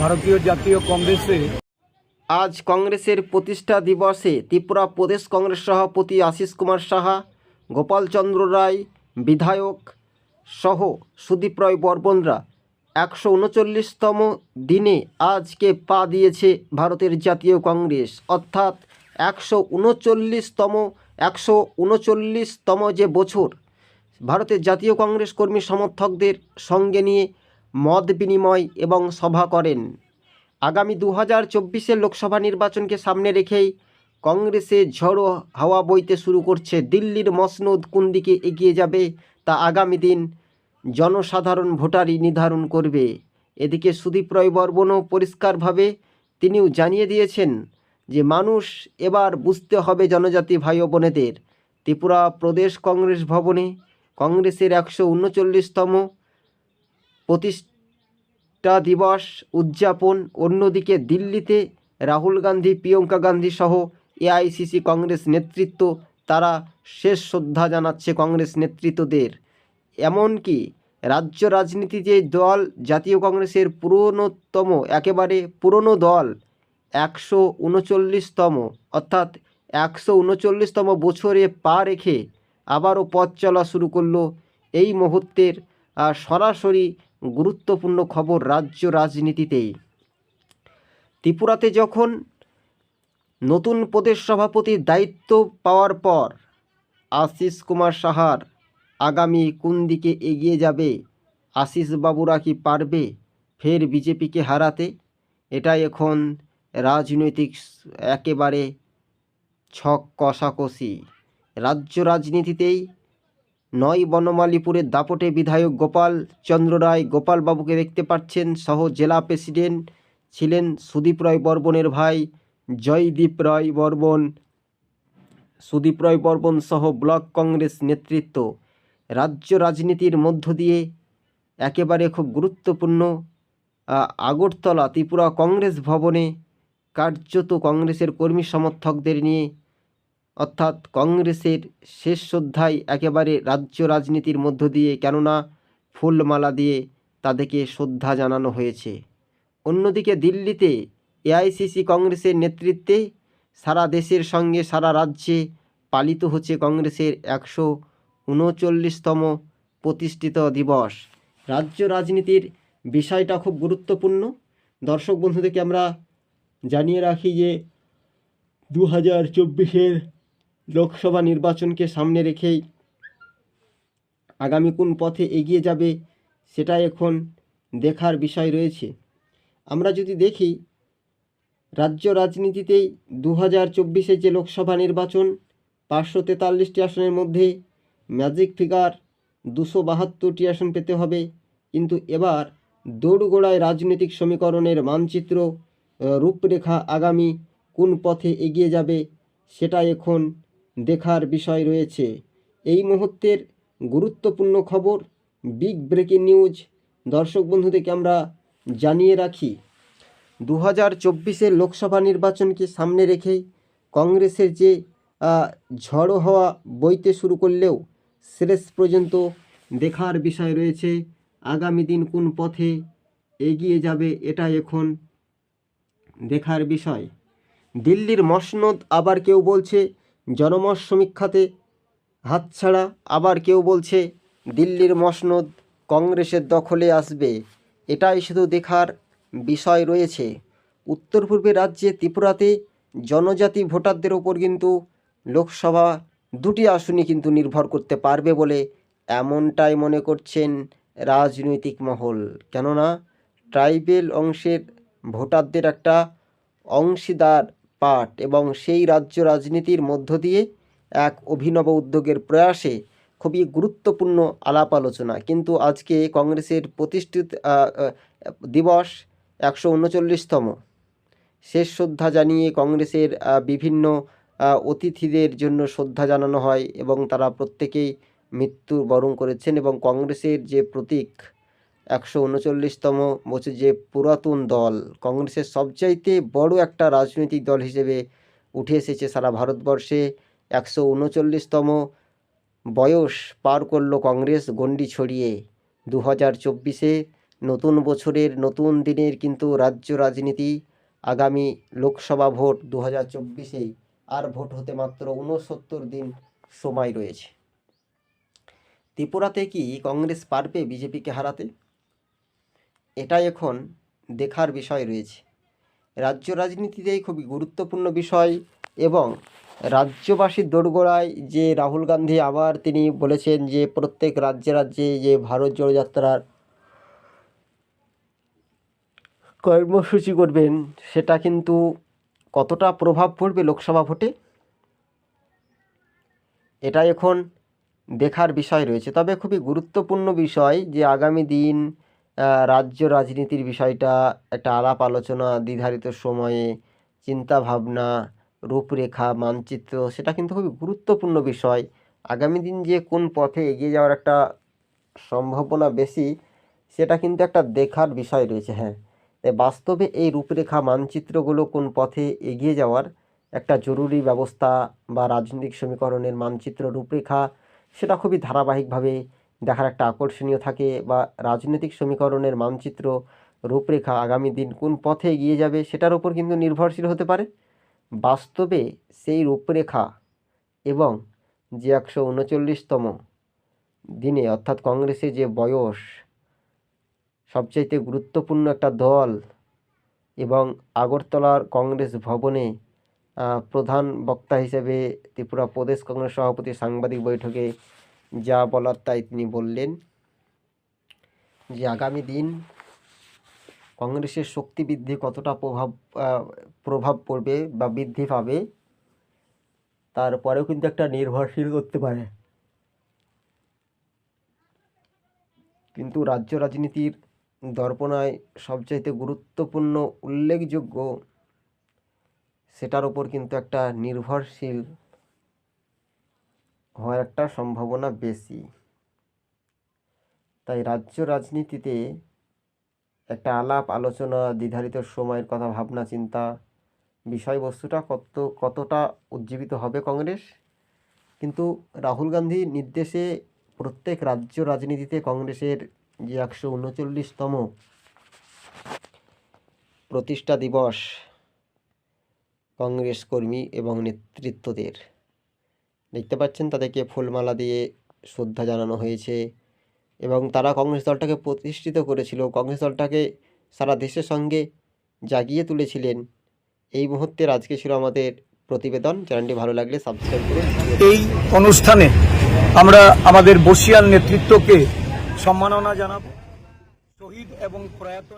ভারতীয় জাতীয় কংগ্রেসে আজ কংগ্রেসের প্রতিষ্ঠা দিবসে ত্রিপুরা প্রদেশ কংগ্রেস সভাপতি আশিস কুমার সাহা গোপালচন্দ্র রায়, বিধায়ক সহ সুদীপ রায় বর্মনরা একশো উনচল্লিশতম দিনে আজকে পা দিয়েছে ভারতের জাতীয় কংগ্রেস। অর্থাৎ একশো উনচল্লিশতম একশো উনচল্লিশতম যে বছর ভারতের জাতীয় কংগ্রেস কর্মী সমর্থকদের সঙ্গে নিয়ে মত বিনিময় এবং সভা করেন। আগামী দু হাজার চব্বিশের লোকসভা নির্বাচনকে সামনে রেখেই কংগ্রেসে ঝড়ো হাওয়া বইতে শুরু করছে দিল্লির মসনদ কোন দিকে এগিয়ে যাবে তা আগামী দিন জনসাধারণ ভোটারই নির্ধারণ করবে। এদিকে সুদীপ রয় বর্মনও পরিষ্কারভাবে তিনিও জানিয়ে দিয়েছেন যে মানুষ এবার বুঝতে হবে জনজাতি ভাই বোনেদের ত্রিপুরা প্রদেশ কংগ্রেস ভবনে কংগ্রেসের একশো উনচল্লিশতম প্রতিষ্ঠা দিবস উদযাপন। অন্যদিকে দিল্লিতে রাহুল গান্ধী, প্রিয়ঙ্কা গান্ধী সহ এআইসিসি কংগ্রেস নেতৃত্ব, তারা শেষ শ্রদ্ধা জানাচ্ছে কংগ্রেস নেতৃত্বদের। এমনকি রাজ্য রাজনীতি যে দল, জাতীয় কংগ্রেসের পুরনোতম একেবারে পুরনো দল, একশো উনচল্লিশতম, অর্থাৎ একশো উনচল্লিশতম বছরে পা রেখে আবারও পথ চলা শুরু করল এই মুহূর্তের সরাসরি গুরুত্বপূর্ণ খবর রাজ্য রাজনীতিতেই। ত্রিপুরাতে যখন নতুন প্রদেশ সভাপতির দায়িত্ব পাওয়ার পর আশিস কুমার সাহার আগামী কোন দিকে এগিয়ে যাবে আশিস বাবুরা কি পারবে ফের বিজেপিকে হারাতে? এটা এখন রাজনৈতিক একেবারে ছক কষাকষি। রাজ্য রাজনীতিতেই নয় বনমালীপুরের দাপটে বিধায়ক গোপাল চন্দ্র রায় গোপালবাবুকে দেখতে পাচ্ছেন সহ জেলা প্রেসিডেন্ট ছিলেন সুদীপ রায় বর্মনের ভাই, জয়দীপ রায় বর্মন সুদীপ রায় বর্মন সহ ব্লক কংগ্রেস নেতৃত্ব। রাজ্য রাজনীতির মধ্য দিয়ে একেবারে খুব গুরুত্বপূর্ণ আগরতলা ত্রিপুরা কংগ্রেস ভবনে কার্যত কংগ্রেসের কর্মী সমর্থকদের নিয়ে অর্থাৎ কংগ্রেসের শেষ শ্রদ্ধায় একেবারে রাজ্য রাজনীতির মধ্য দিয়ে, কেননা ফুলমালা দিয়ে তাদেরকে শ্রদ্ধা জানানো হয়েছে। অন্যদিকে দিল্লিতে এআইসিসি কংগ্রেসের নেতৃত্বে সারা দেশের সঙ্গে সারা রাজ্যে পালিত হচ্ছে কংগ্রেসের একশো উনচল্লিশতম প্রতিষ্ঠিত দিবস। রাজ্য রাজনীতির বিষয়টা খুব গুরুত্বপূর্ণ। দর্শক বন্ধুদেরকে আমরা জানিয়ে রাখি যে দু হাজার চব্বিশের লোকসভা নির্বাচনকে সামনে রেখেই আগামী কোন পথে এগিয়ে যাবে সেটা এখন দেখার বিষয় রয়েছে। আমরা যদি দেখি, রাজ্য রাজনীতিতেই দু হাজার চব্বিশের যে লোকসভা নির্বাচন, পাঁচশো তেতাল্লিশটি আসনের মধ্যে ম্যাজিক ফিগার দুশো বাহাত্তরটি আসন পেতে হবে। কিন্তু এবার দৌড়গোড়ায় রাজনৈতিক সমীকরণের মানচিত্র, রূপরেখা আগামী কোন পথে এগিয়ে যাবে সেটা এখন দেখার বিষয় রয়েছে। এই মুহূর্তের গুরুত্বপূর্ণ খবর বিগ ব্রেকিং নিউজ দর্শক বন্ধুদেরকে আমরা জানিয়ে রাখি দু হাজার চব্বিশের লোকসভা নির্বাচনকে সামনে রেখেই কংগ্রেসের যে ঝড়ো হওয়া বইতে শুরু করলেও শেষ পর্যন্ত দেখার বিষয় রয়েছে। আগামী দিন কোন পথে এগিয়ে যাবে এটা এখন দেখার বিষয়। দিল্লির মসনদ আবার কেউ বলছে জনমত সমীক্ষাতে হাতছাড়া আবার কেউ বলছে, দিল্লির মসনদ কংগ্রেসের দখলে আসবে। এটাই শুধু দেখার বিষয় রয়েছে। উত্তর পূর্বে রাজ্যে ত্রিপুরাতে জনজাতি ভোটারদের ওপর কিন্তু লোকসভা দুটি আসনই কিন্তু নির্ভর করতে পারবে বলে এমনটাই মনে করছেন রাজনৈতিক মহল। কেননা, ট্রাইবেল অংশের ভোটারদের একটা অংশীদার পাঠ এবং সেই রাজ্য রাজনীতির মধ্য দিয়ে এক অভিনব উদ্যোগের প্রয়াসে খুবই গুরুত্বপূর্ণ আলাপ আলোচনা। কিন্তু আজকে কংগ্রেসের প্রতিষ্ঠিত দিবস একশো উনচল্লিশতম। শেষ শ্রদ্ধা জানিয়ে কংগ্রেসের বিভিন্ন অতিথিদের জন্য শ্রদ্ধা জানানো হয় এবং তারা প্রত্যেকেই মৃত্যু বরণ করেছেন এবং কংগ্রেসের যে প্রতীক একশো উনচল্লিশতম বছর যে পুরাতন দল। কংগ্রেসের সবচাইতে বড় একটা রাজনৈতিক দল হিসেবে উঠে এসেছে সারা ভারতবর্ষে। একশো উনচল্লিশতম বয়স পার করল কংগ্রেস গণ্ডি ছড়িয়ে। দু হাজার চব্বিশে নতুন বছরের নতুন দিনের কিন্তু রাজ্য রাজনীতি। আগামী লোকসভা ভোট দু হাজার চব্বিশেই। আর ভোট হতে মাত্র ঊনসত্তর দিন সময় রয়েছে। ত্রিপুরাতে কি কংগ্রেস পারবে বিজেপিকে হারাতে? এটাই এখন দেখার বিষয় রয়েছে। রাজ্য রাজনীতিতেই খুবই গুরুত্বপূর্ণ বিষয় এবং রাজ্যবাসীর দোরগোড়ায় যে রাহুল গান্ধী আবার তিনি বলেছেন যে প্রত্যেক রাজ্যে রাজ্যে যে ভারত জোড়ো যাত্রার কর্মসূচি করবেন, সেটা কিন্তু কতটা প্রভাব পড়বে লোকসভা ভোটে? এটা এখন দেখার বিষয় রয়েছে। তবে খুবই গুরুত্বপূর্ণ বিষয় যে আগামী দিন রাজ্য রাজনীতির বিষয়টা একটা আলাপ আলোচনা, দ্বিধারিত সময়ে চিন্তা ভাবনা রূপরেখা, মানচিত্র, সেটা কিন্তু খুবই গুরুত্বপূর্ণ বিষয়। আগামী দিন যে কোন পথে এগিয়ে যাওয়ার একটা সম্ভাবনা বেশি, সেটা কিন্তু একটা দেখার বিষয় রয়েছে হ্যাঁ। তাই বাস্তবে এই রূপরেখা, মানচিত্রগুলো কোন পথে এগিয়ে যাওয়ার একটা জরুরি ব্যবস্থা বা রাজনৈতিক সমীকরণের মানচিত্র, রূপরেখা, সেটা খুবই ধারাবাহিকভাবে দেখার একটা আকর্ষণীয় থাকে বা রাজনৈতিক সমীকরণের মানচিত্র, রূপরেখা আগামী দিন কোন পথে এগিয়ে যাবে সেটার উপর কিন্তু নির্ভরশীল হতে পারে। বাস্তবে সেই রূপরেখা এবং যে একশো উনচল্লিশতম দিনে অর্থাৎ কংগ্রেসে যে বয়স, সবচাইতে গুরুত্বপূর্ণ একটা দল এবং আগরতলার কংগ্রেস ভবনে প্রধান বক্তা হিসেবে ত্রিপুরা প্রদেশ কংগ্রেস সভাপতি সাংবাদিক বৈঠকে যা বলার তাই তিনি বললেন যে আগামী দিন কংগ্রেসের শক্তি বৃদ্ধি কতটা প্রভাব প্রভাব পড়বে বা বৃদ্ধি পাবে তারপরেও কিন্তু একটা নির্ভরশীল করতে পারে। কিন্তু রাজ্য রাজনীতির দর্পণায় সবচাইতে গুরুত্বপূর্ণ উল্লেখযোগ্য সেটার ওপর কিন্তু একটা নির্ভরশীল হওয়ার একটা সম্ভাবনা বেশি। তাই রাজ্য রাজনীতিতে একটা আলাপ, আলোচনা নির্ধারিত সময়ের কথা, ভাবনা, চিন্তা বিষয়বস্তুটা কত, কতটা উজ্জীবিত হবে কংগ্রেস? কিন্তু রাহুল গান্ধীর নির্দেশে প্রত্যেক রাজ্য রাজনীতিতে কংগ্রেসের যে একশো উনচল্লিশতম প্রতিষ্ঠা দিবস কংগ্রেস কর্মী এবং নেতৃত্বদের দেখতে পাচ্ছেন তাদেরকে ফুলমালা দিয়ে শ্রদ্ধা জানানো হয়েছে এবং তারা কংগ্রেস দলটাকে প্রতিষ্ঠিত করেছিল। কংগ্রেস দলটাকে সারা দেশের সঙ্গে জাগিয়ে তুলেছিলেন। এই মুহূর্তের আজকে ছিল আমাদের প্রতিবেদন। চ্যানেলটি ভালো লাগলে সাবস্ক্রাইব করুন। এই অনুষ্ঠানে আমরা আমাদের বসিয়ান নেতৃত্বকে সম্মাননা জানাব। শহীদ এবং প্রয়াত